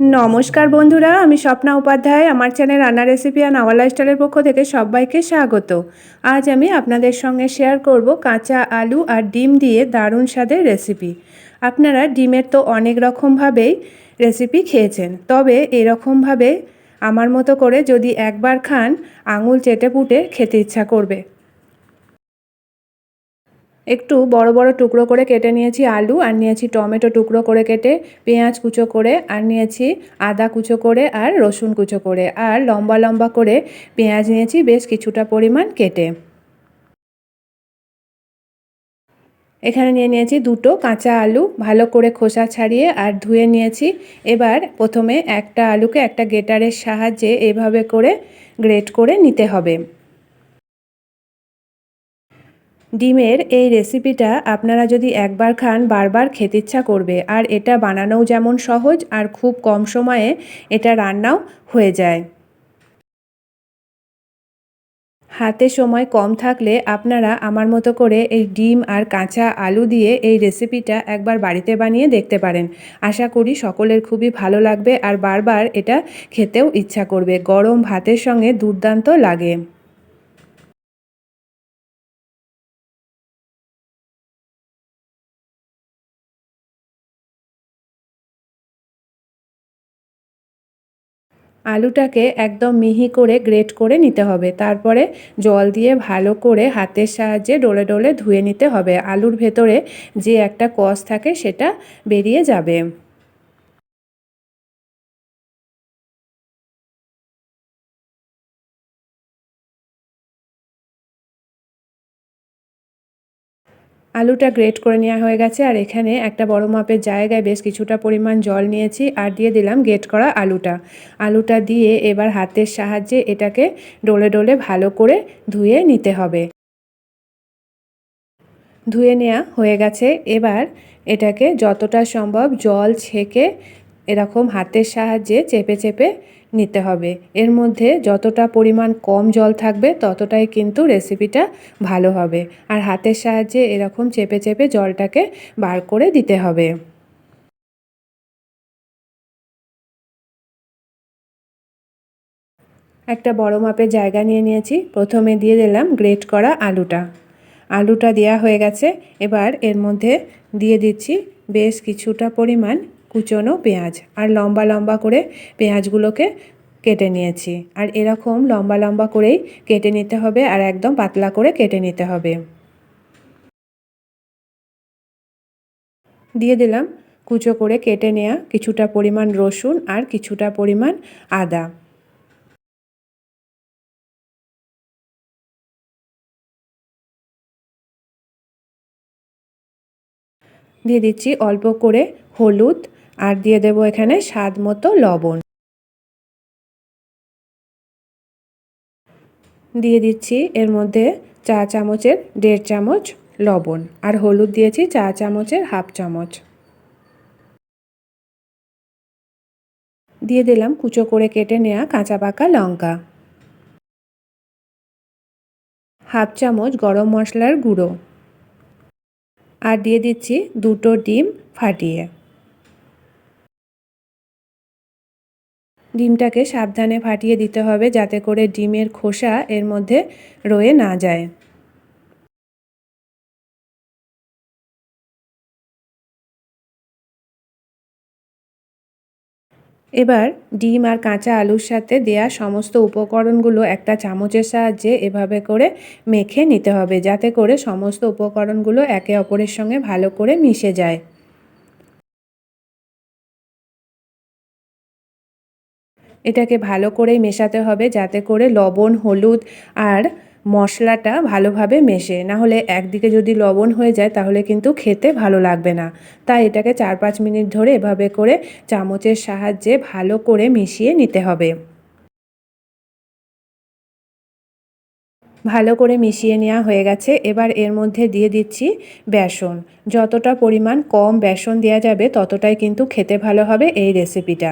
নমস্কার বন্ধুরা, আমি স্বপ্না উপাধ্যায়। আমার চ্যানেল রান্না রেসিপি আর নাওয়া লাইফস্টাইলের পক্ষ থেকে সবাইকে স্বাগত। আজ আমি আপনাদের সঙ্গে শেয়ার করব কাঁচা আলু আর ডিম দিয়ে দারুণ স্বাদের রেসিপি। আপনারা ডিমের তো অনেক রকমভাবেই রেসিপি খেয়েছেন, তবে এরকমভাবে আমার মতো করে যদি একবার খান, আঙুল চেটে পুটে খেতে ইচ্ছা করবে। একটু বড় বড় টুকরো করে কেটে নিয়েছি আলু, আর নিয়েছি টমেটো টুকরো করে কেটে, পেঁয়াজ কুচো করে, আর নিয়েছি আদা কুচো করে, আর রসুন কুচো করে, আর লম্বা লম্বা করে পেঁয়াজ নিয়েছি বেশ কিছুটা পরিমাণ কেটে। এখানে নিয়ে নিয়েছি দুটো কাঁচা আলু, ভালো করে খোসা ছাড়িয়ে, আর ধুয়ে নিয়েছি। এবার প্রথমে একটা আলুকে একটা গেটারের সাহায্যে এভাবে করে গ্রেট করে নিতে হবে। ডিমের এই রেসিপিটা আপনারা যদি একবার খান, বারবার খেতে ইচ্ছা করবে। আর এটা বানানোও যেমন সহজ আর খুব কম সময়ে এটা রান্নাও হয়ে যায়। হাতে সময় কম থাকলে আপনারা আমার মতো করে এই ডিম আর কাঁচা আলু দিয়ে এই রেসিপিটা একবার বাড়িতে বানিয়ে দেখতে পারেন। আশা করি সকলের খুবই ভালো লাগবে আর বারবার এটা খেতেও ইচ্ছা করবে। গরম ভাতের সঙ্গে দুর্দান্ত লাগে। আলুটাকে একদম মিহি করে গ্রেট করে নিতে হবে। তারপরে জল দিয়ে ভালো করে হাতের সাহায্যে ডোলে ডোলে ধুয়ে নিতে হবে। আলুর ভেতরে যে একটা কষ থাকে সেটা বেরিয়ে যাবে। আলুটা গ্রেট করে নেওয়া হয়ে গেছে, আর এখানে একটা বড় মাপের জায়গায় বেশ কিছুটা পরিমাণ জল নিয়েছি আর দিয়ে দিলাম গ্রেট করা আলুটা। আলুটা দিয়ে এবার হাতের সাহায্যে এটাকে ডলে ডলে ভালো করে ধুয়ে নিতে হবে। ধুয়ে নেওয়া হয়ে গেছে, এবার এটাকে যতটা সম্ভব জল ছেঁকে এরকম হাতের সাহায্যে চেপে চেপে নিতে হবে। এর মধ্যে যতটা পরিমাণ কম জল থাকবে, ততটাই কিন্তু রেসিপিটা ভালো হবে। আর হাতের সাহায্যে এরকম চেপে চেপে জলটাকে বার করে দিতে হবে। একটা বড় মাপের জায়গা নিয়ে নিয়েছি। প্রথমে দিয়ে দিলাম গ্রেট করা আলুটা। আলুটা দেওয়া হয়ে গেছে। এবার এর মধ্যে দিয়ে দিচ্ছি বেশ কিছুটা পরিমাণ কুচনো পেঁয়াজ আর লম্বা লম্বা করে পেঁয়াজগুলোকে কেটে নিয়েছি। আর এরকম লম্বা লম্বা করেই কেটে নিতে হবে আর একদম পাতলা করে কেটে নিতে হবে। দিয়ে দিলাম কুচো করে কেটে নেওয়া কিছুটা পরিমাণ রসুন আর কিছুটা পরিমাণ আদা। দিয়ে দিচ্ছি অল্প করে হলুদ আর দিয়ে দেবো এখানে স্বাদ মতো লবণ। দিয়ে দিচ্ছি এর মধ্যে চা চামচের দেড় চামচ লবণ আর হলুদ দিয়েছি চা চামচের হাফ চামচ। দিয়ে দিলাম কুচো করে কেটে নেওয়া কাঁচা পাকা লঙ্কা। হাফ চামচ গরম মশলার গুঁড়ো। আর দিয়ে দিচ্ছি দুটো ডিম ফাটিয়ে। ডিমটাকে সাবধানে ফাটিয়ে দিতে হবে যাতে করে ডিমের খোসা এর মধ্যে রয়ে না যায়। এবার ডিম আর কাঁচা আলুর সাথে দেয়া সমস্ত উপকরণগুলো একটা চামচের সাহায্যে এভাবে করে মেখে নিতে হবে যাতে করে সমস্ত উপকরণগুলো একে অপরের সঙ্গে ভালো করে মিশে যায়। এটাকে ভালো করেই মেশাতে হবে যাতে করে লবণ, হলুদ আর মশলাটা ভালোভাবে মেশে। না হলে একদিকে যদি লবণ হয়ে যায় তাহলে কিন্তু খেতে ভালো লাগবে না। তাই এটাকে চার পাঁচ মিনিট ধরে এভাবে করে চামচের সাহায্যে ভালো করে মিশিয়ে নিতে হবে। ভালো করে মিশিয়ে নেওয়া হয়ে গেছে। এবার এর মধ্যে দিয়ে দিচ্ছি বেসন। যতটা পরিমাণ কম বেসন দেওয়া যাবে ততটাই কিন্তু খেতে ভালো হবে এই রেসিপিটা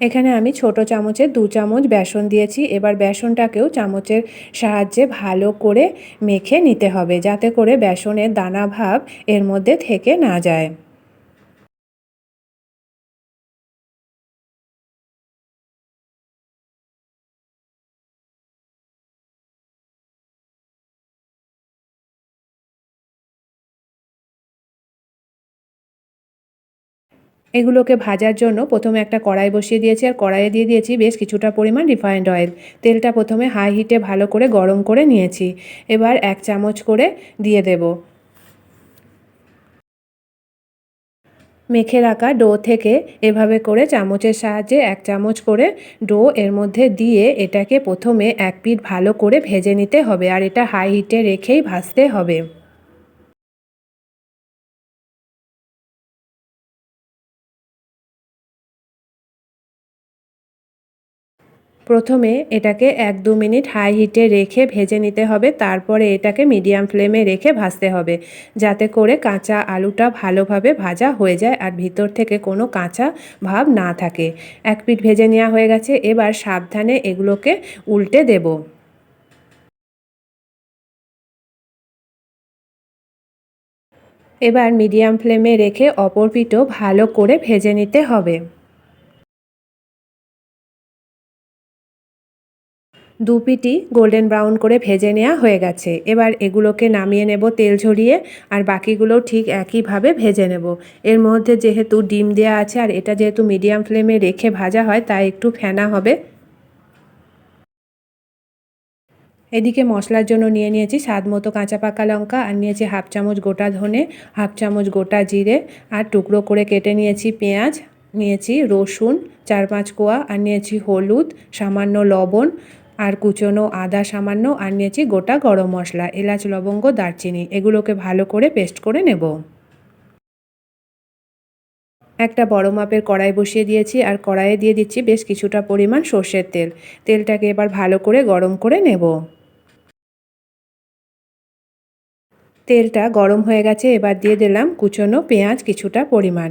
এখানে আমি ছোট চামচে দু চামচ বেসন দিয়েছি। এবার বেসনটাকেও চামচের সাহায্যে ভালো করে মেখে নিতে হবে, যাতে করে বেসনের দানা ভাব এর মধ্যে থেকে না যায়। এগুলোকে ভাজার জন্য প্রথমে একটা কড়াই বসিয়ে দিয়েছি, আর কড়াইয়ে দিয়ে দিয়েছি বেশ কিছুটা পরিমাণ রিফাইন্ড অয়েল তেলটা প্রথমে হাই হিটে ভালো করে গরম করে নিয়েছি। এবার এক চামচ করে দিয়ে দেব। মেখে রাখা ডো থেকে এভাবে করে চামচের সাহায্যে এক চামচ করে ডো এর মধ্যে দিয়ে এটাকে প্রথমে এক পিঠ ভালো করে ভেজে নিতে হবে, আর এটা হাই হিটে রেখেই ভাজতে হবে। প্রথমে এটাকে এক দু মিনিট হাই হিটে রেখে ভেজে নিতে হবে, তারপরে এটাকে মিডিয়াম ফ্লেমে রেখে ভাজতে হবে, যাতে করে কাঁচা আলুটা ভালোভাবে ভাজা হয়ে যায় আর ভিতর থেকে কোনো কাঁচা ভাব না থাকে। এক পিঠ ভেজে নেওয়া হয়ে গেছে, এবার সাবধানে এগুলোকে উল্টে দেব। এবার মিডিয়াম ফ্লেমে রেখে অপর পিঠও ভালো করে ভেজে নিতে হবে। দু পিটি গোল্ডেন ব্রাউন করে ভেজে নেওয়া হয়ে গেছে। এবার এগুলোকে নামিয়ে নেব তেল ঝরিয়ে আর বাকিগুলোও ঠিক একইভাবে ভেজে নেব। এর মধ্যে যেহেতু ডিম দেওয়া আছে আর এটা যেহেতু মিডিয়াম ফ্লেমে রেখে ভাজা হয়, তাই একটু ফেনা হবে। এদিকে মশলার জন্য নিয়ে নিয়েছি স্বাদ মতো কাঁচা পাকা লঙ্কা আর নিয়েছি হাফ চামচ গোটা ধনে, হাফ চামচ গোটা জিরে আর টুকরো করে কেটে নিয়েছি পেঁয়াজ, নিয়েছি রসুন, চার পাঁচ কোয়া আর নিয়েছি হলুদ, সামান্য লবণ আর কুচনো, আদা সামান্য, আর নিয়েছি গোটা গরম মশলা, এলাচ, লবঙ্গ, দারচিনি, এগুলোকে ভালো করে পেস্ট করে নেব। একটা বড় মাপের কড়াই বসিয়ে দিয়েছি, আর কড়াইয়ে দিয়ে দিচ্ছি বেশ কিছুটা পরিমাণ সর্ষের তেল। তেলটাকে এবার ভালো করে গরম করে নেব। তেলটা গরম হয়ে গেছে, এবার দিয়ে দিলাম কুচনো পেঁয়াজ কিছুটা পরিমাণ।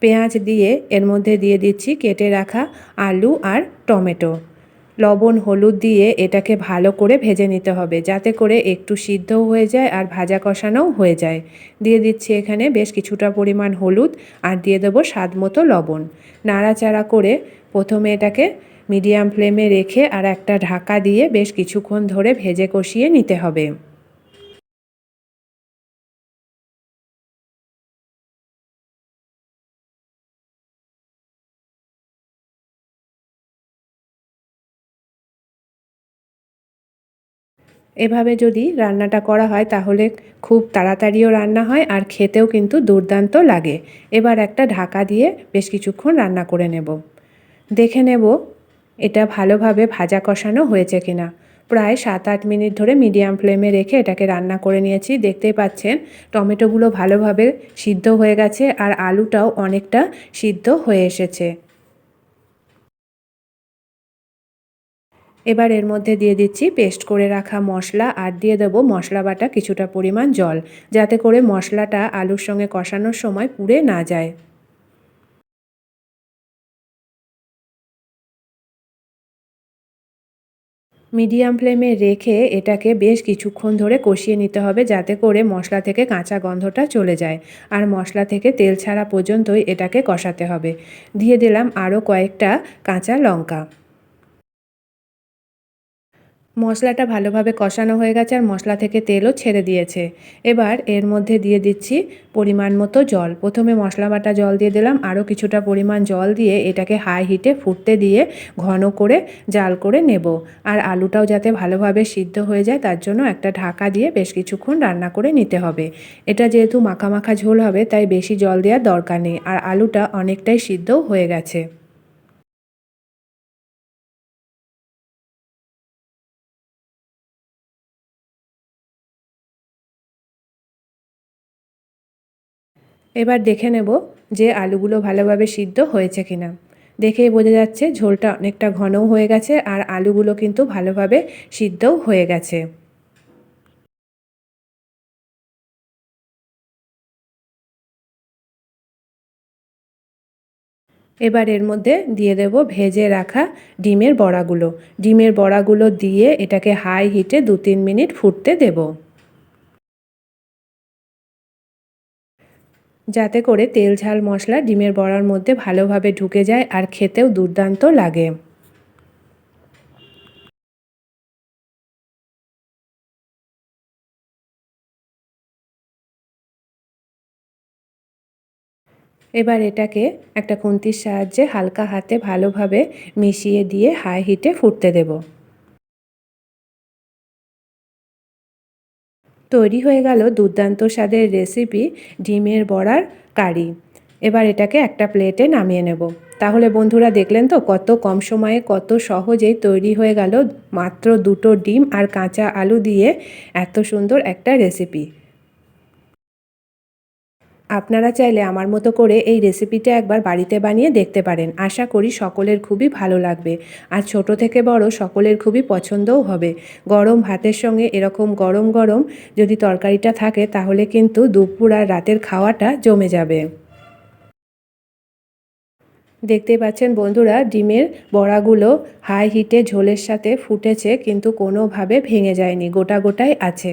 পেঁয়াজ দিয়ে এর মধ্যে দিয়ে দিচ্ছি কেটে রাখা আলু আর টমেটো। লবণ, হলুদ দিয়ে এটাকে ভালো করে ভেজে নিতে হবে যাতে করে একটু সিদ্ধও হয়ে যায় আর ভাজা কষানোও হয়ে যায়। দিয়ে দিচ্ছি এখানে বেশ কিছুটা পরিমাণ হলুদ আর দিয়ে দেবো স্বাদ মতো লবণ। নাড়াচাড়া করে প্রথমে এটাকে মিডিয়াম ফ্লেমে রেখে আর একটা ঢাকা দিয়ে বেশ কিছুক্ষণ ধরে ভেজে কষিয়ে নিতে হবে। এভাবে যদি রান্নাটা করা হয়, তাহলে খুব তাড়াতাড়িও রান্না হয় আর খেতেও কিন্তু দুর্দান্ত লাগে। এবার একটা ঢাকা দিয়ে বেশ কিছুক্ষণ রান্না করে নেব। দেখে নেব এটা ভালোভাবে ভাজা কষানো হয়েছে কিনা। প্রায় সাত আট মিনিট ধরে মিডিয়াম ফ্লেমে রেখে এটাকে রান্না করে নিয়েছি। দেখতেই পাচ্ছেন, টমেটোগুলো ভালোভাবে সিদ্ধ হয়ে গেছে আর আলুটাও অনেকটা সিদ্ধ হয়ে এসেছে। এবার এর মধ্যে দিয়ে দিচ্ছি পেস্ট করে রাখা মশলা আর দিয়ে দেবো মশলা বাটা কিছুটা পরিমাণ জল, যাতে করে মশলাটা আলুর সঙ্গে কষানোর সময় পুড়ে না যায়। মিডিয়াম ফ্লেমে রেখে এটাকে বেশ কিছুক্ষণ ধরে কষিয়ে নিতে হবে, যাতে করে মশলা থেকে কাঁচা গন্ধটা চলে যায়। আর মশলা থেকে তেল ছাড়া পর্যন্তই এটাকে কষাতে হবে। দিয়ে দিলাম আরও কয়েকটা কাঁচা লঙ্কা। মশলাটা ভালোভাবে কষানো হয়ে গেছে আর মশলা থেকে তেলও ছেড়ে দিয়েছে। এবার এর মধ্যে দিয়ে দিচ্ছি পরিমাণ মতো জল। প্রথমে মশলা বাটা জল দিয়ে দিলাম, আরও কিছুটা পরিমাণ জল দিয়ে এটাকে হাই হিটে ফুটতে দিয়ে ঘন করে জাল করে নেব। আর আলুটাও যাতে ভালোভাবে সিদ্ধ হয়ে যায়, তার জন্য একটা ঢাকা দিয়ে বেশ কিছুক্ষণ রান্না করে নিতে হবে। এটা যেহেতু মাখা মাখা ঝোল হবে, তাই বেশি জল দেওয়ার দরকার নেই। আর আলুটা অনেকটাই সিদ্ধও হয়ে গেছে। এবার দেখে নেব যে আলুগুলো ভালোভাবে সিদ্ধ হয়েছে কিনা। দেখেই বোঝা যাচ্ছে ঝোলটা অনেকটা ঘনও হয়ে গেছে আর আলুগুলো কিন্তু ভালোভাবে সিদ্ধও হয়ে গেছে। এবার এর মধ্যে দিয়ে দেব ভেজে রাখা ডিমের বড়াগুলো। ডিমের বড়াগুলো দিয়ে এটাকে হাই হিটে দু তিন মিনিট ফুটতে দেব। যাতে করে তেল, ঝাল, মশলা ডিমের বড়ার মধ্যে ভালোভাবে ঢুকে যায় আর খেতেও দুর্দান্ত লাগে। এবার এটাকে একটা খুন্তির সাহায্যে হালকা হাতে ভালোভাবে মিশিয়ে দিয়ে হাই হিটে ফুটতে দেব। তৈরি হয়ে গেল দুর্দান্ত স্বাদের রেসিপি ডিমের বড়ার কারি। এবার এটাকে একটা প্লেটে নামিয়ে নেব। তাহলে বন্ধুরা দেখলেন তো কত কম সময়ে কত সহজেই তৈরি হয়ে গেল মাত্র দুটো ডিম আর কাঁচা আলু দিয়ে এত সুন্দর একটা রেসিপি আপনারা চাইলে আমার মতো করে এই রেসিপিটা একবার বাড়িতে বানিয়ে দেখতে পারেন। আশা করি সকলের খুবই ভালো লাগবে। আর ছোট থেকে বড় সকলের খুবই পছন্দও হবে। গরম ভাতের সঙ্গে এরকম গরম গরম যদি তরকারিটা থাকে, তাহলে কিন্তু দুপুর আর রাতের খাওয়াটা জমে যাবে। দেখতে পাচ্ছেন বন্ধুরা, ডিমের বড়াগুলো হাই হিটে ঝোলের সাথে ফুটেছে, কিন্তু কোনোভাবে ভেঙে যায়নি, গোটা গোটাই আছে।